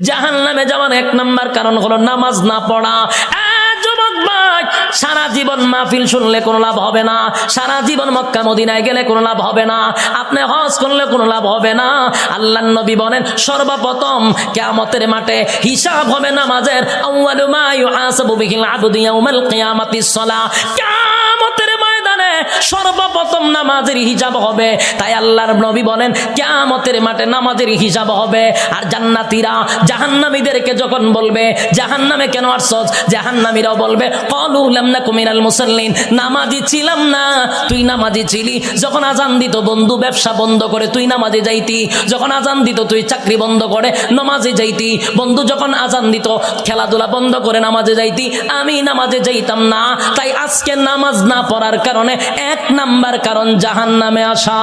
জাহান নামে যাওয়ার এক নাম্বার কারণ হলো নামাজ না পড়া। সারা জীবন মাহফিল শুনলে কোনো লাভ হবে না। সারা জীবন মক্কা মদিনায় গেলে কোনো লাভ হবে না। আপনি হজ করলে কোনো লাভ হবে না। আল্লাহ নবী বলেন, সর্বপ্রথম কেয়ামতের মাঠে হিসাব হবে নামাজের। আউয়ালু মা ইউহাসাবু বিহিল আবদু ইয়াউমাল কিয়ামাতিস সালাহ। সর্বপ্রথম নামাজের হিসাব হবে। তাই আল্লাহর নবী বলেন, কিয়ামতের মাঠে নামাজের হিসাব হবে। আর জান্নাতীরা জাহান্নামীদেরকে যখন বলবে, জাহান্নামে কেন আসছস? জাহান্নামীরাও বলবে, কলু লাম নাকু মিনাল মুসাল্লিন। নামাজি ছিলাম না। তুই নামাজি ছিলি? যখন আজান দিত, বন্ধু, ব্যবসা বন্ধ করে তুই নামাজে যাইতি। যখন আজান দিত, তুই চাকরি বন্ধ করে নামাজে যাইতি। বন্ধু, যখন আজান দিত, খেলাধুলা বন্ধ করে নামাজে যাইতি। আমি নামাজে যাইতাম না। তাই আজকে নামাজ না পড়ার কারণে এক নাম্বার কারণ জাহান নামে আসা।